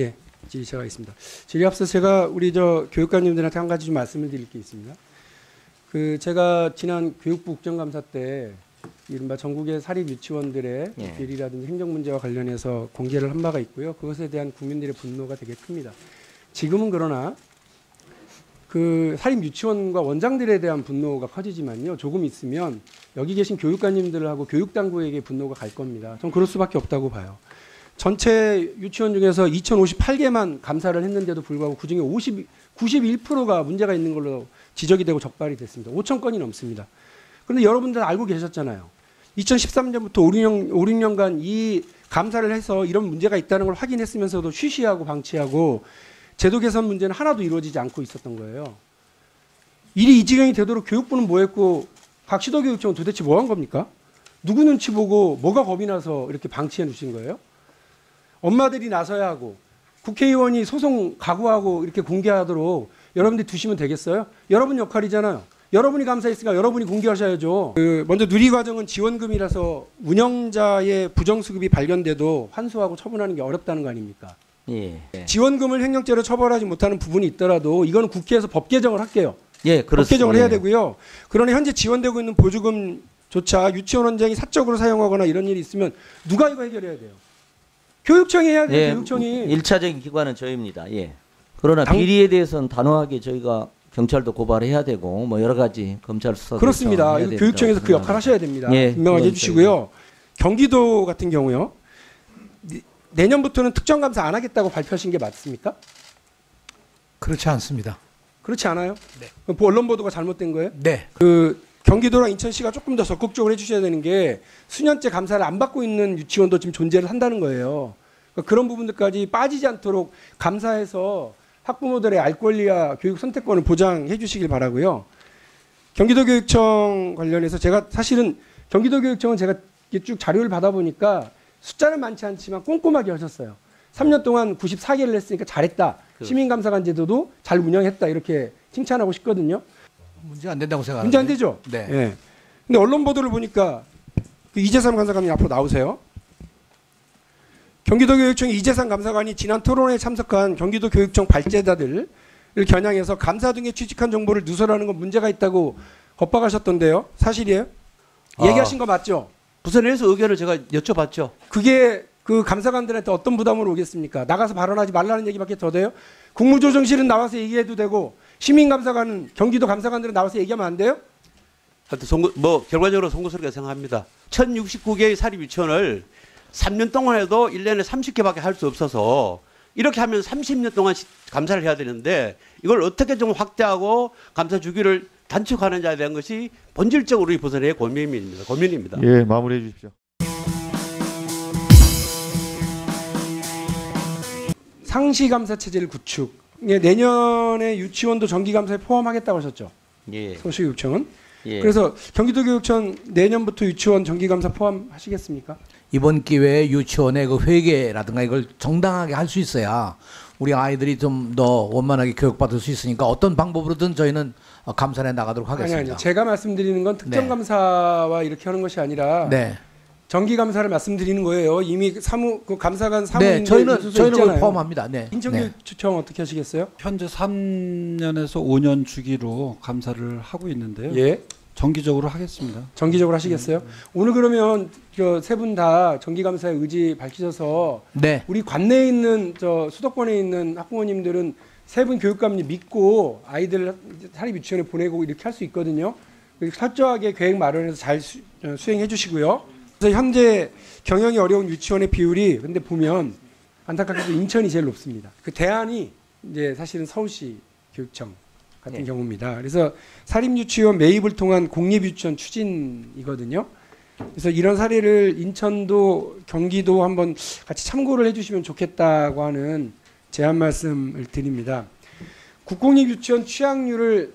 예, 질의 시작하겠습니다. 질의 앞서 제가 우리 저 교육관님들한테 한 가지 좀 말씀을 드릴 게 있습니다. 그 제가 지난 교육부 국정감사 때 이른바 전국의 사립 유치원들의 예. 비리라든지 행정 문제와 관련해서 공개를 한 바가 있고요. 그것에 대한 국민들의 분노가 되게 큽니다. 지금은 그러나 그 사립 유치원과 원장들에 대한 분노가 커지지만요. 조금 있으면 여기 계신 교육관님들하고 교육당국에게 분노가 갈 겁니다. 전 그럴 수밖에 없다고 봐요. 전체 유치원 중에서 2,058개만 감사를 했는데도 불구하고 그중에 50, 91%가 문제가 있는 걸로 지적이 되고 적발이 됐습니다. 5천 건이 넘습니다. 그런데 여러분들 알고 계셨잖아요. 2013년부터 5, 6년, 5, 6년간 이 감사를 해서 이런 문제가 있다는 걸 확인했으면서도 쉬쉬하고 방치하고 제도 개선 문제는 하나도 이루어지지 않고 있었던 거예요. 일이 이 지경이 되도록 교육부는 뭐 했고 각 시도 교육청은 도대체 뭐 한 겁니까? 누구 눈치 보고 뭐가 겁이 나서 이렇게 방치해 놓으신 거예요? 엄마들이 나서야 하고 국회의원이 소송 각오하고 이렇게 공개하도록 여러분들이 두시면 되겠어요? 여러분 역할이잖아요. 여러분이 감사했으니까 여러분이 공개하셔야죠. 그 먼저 누리 과정은 지원금이라서 운영자의 부정수급이 발견돼도 환수하고 처분하는 게 어렵다는 거 아닙니까? 예. 지원금을 횡령죄로 처벌하지 못하는 부분이 있더라도 이거는 국회에서 법 개정을 할게요. 예, 법 그렇습니다. 개정을 해야 예. 되고요. 그러나 현재 지원되고 있는 보조금조차 유치원 원장이 사적으로 사용하거나 이런 일이 있으면 누가 이거 해결해야 돼요? 교육청이 해야 돼요. 예, 교육청이. 일차적인 기관은 저희입니다. 예. 그러나 당- 비리에 대해서는 단호하게 저희가 경찰도 고발해야 되고 뭐 여러 가지 검찰 수사 그렇습니다. 교육청에서 그 역할 하셔야 됩니다. 예, 분명하게 해주시고요. 경기도 같은 경우요. 내- 내년부터는 특정 감사 안 하겠다고 발표하신 게 맞습니까? 그렇지 않습니다. 그렇지 않아요? 네. 뭐 언론 보도가 잘못된 거예요? 네. 그 경기도랑 인천시가 조금 더 적극적으로 해주셔야 되는 게 수년째 감사를 안 받고 있는 유치원도 지금 존재를 한다는 거예요. 그런 부분들까지 빠지지 않도록 감사해서 학부모들의 알 권리와 교육 선택권을 보장해 주시길 바라고요. 경기도 교육청 관련해서 제가 사실은 경기도 교육청은 제가 이렇게 쭉 자료를 받아보니까 숫자는 많지 않지만 꼼꼼하게 하셨어요. 3년 동안 94개를 했으니까 잘했다. 그렇죠. 시민감사관 제도도 잘 운영했다. 이렇게 칭찬하고 싶거든요. 문제 안 된다고 생각하는데. 문제 안 되죠? 네. 예. 근데 언론 보도를 보니까 그 이재삼 감사관님 앞으로 나오세요. 경기도 교육청 이재삼 감사관이 지난 토론회에 참석한 경기도 교육청 발제자들을 겨냥해서 감사 등에 취직한 정보를 누설하는 건 문제가 있다고 겁박하셨던데요. 사실이에요? 아. 얘기하신 거 맞죠? 부산에서 의견을 제가 여쭤봤죠. 그게 그 감사관들한테 어떤 부담으로 오겠습니까? 나가서 발언하지 말라는 얘기밖에 더 돼요? 국무조정실은 나와서 얘기해도 되고 시민감사관은 경기도 감사관들은 나와서 얘기하면 안 돼요? 하여튼 송구, 뭐 결과적으로 송구스럽게 생각합니다. 1069개의 사립 유치원을 3년 동안 해도 1년에 30개밖에 할 수 없어서 이렇게 하면 30년 동안 시- 감사를 해야 되는데 이걸 어떻게 좀 확대하고 감사 주기를 단축하느냐에 대한 것이 본질적으로 이 부산의 고민입니다. 고민입니다. 예, 마무리해 주십시오. 상시 감사 체제를 구축. 예, 내년에 유치원도 정기 감사에 포함하겠다고 하셨죠. 예. 서울시교육청은. 예. 그래서 경기도교육청 내년부터 유치원 정기 감사 포함하시겠습니까? 이번 기회에 유치원의 그 회계라든가 이걸 정당하게 할 수 있어야 우리 아이들이 좀 더 원만하게 교육받을 수 있으니까 어떤 방법으로든 저희는 어, 감사해 나가도록 아니 하겠습니다. 아니. 제가 말씀드리는 건 특정 네. 감사와 이렇게 하는 것이 아니라 네. 정기 감사를 말씀드리는 거예요. 이미 사무 그 감사관 사무인데 네, 저희는 저희는. 포함합니다. 네. 네. 인천교육청 어떻게 하시겠어요? 현재 3년에서 5년 주기로 감사를 하고 있는데요. 예. 정기적으로 하겠습니다. 정기적으로 하시겠어요? 오늘 그러면 세 분 다 정기 감사의 의지 밝히셔서 네. 우리 관내에 있는 저 수도권에 있는 학부모님들은 세 분 교육감님 믿고 아이들 사립 유치원에 보내고 이렇게 할 수 있거든요. 그리고 철저하게 계획 마련해서 잘 수, 어, 수행해 주시고요. 그래서 현재 경영이 어려운 유치원의 비율이 근데 보면 안타깝게도 인천이 제일 높습니다. 그 대안이 이제 사실은 서울시 교육청 같은 네. 경우입니다. 그래서 사립 유치원 매입을 통한 공립 유치원 추진이거든요. 그래서 이런 사례를 인천도 경기도 한번 같이 참고를 해주시면 좋겠다고 하는 제안 말씀을 드립니다. 국공립 유치원 취약률을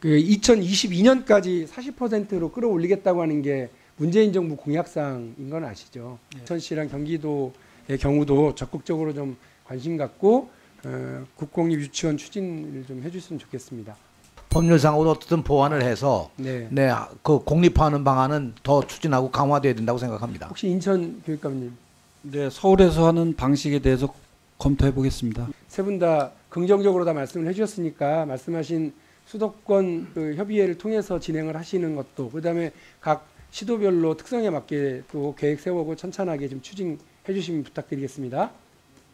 그 2022년까지 40%로 끌어올리겠다고 하는 게 문재인 정부 공약상인 건 아시죠? 인천시랑 경기도의 경우도 적극적으로 좀 관심 갖고 어, 국공립 유치원 추진을 좀 해주셨으면 좋겠습니다. 법률상으로 어떻든 보완을 해서 네. 네, 그 공립화하는 방안은 더 추진하고 강화돼야 된다고 생각합니다. 혹시 인천 교육감님 네, 서울에서 하는 방식에 대해서 검토해 보겠습니다. 세 분 다 긍정적으로 다 말씀을 해주셨으니까 말씀하신 수도권 그 협의회를 통해서 진행을 하시는 것도 그다음에 각 시도별로 특성에 맞게 또 계획 세우고 천천하게 좀 추진해 주시면 부탁드리겠습니다.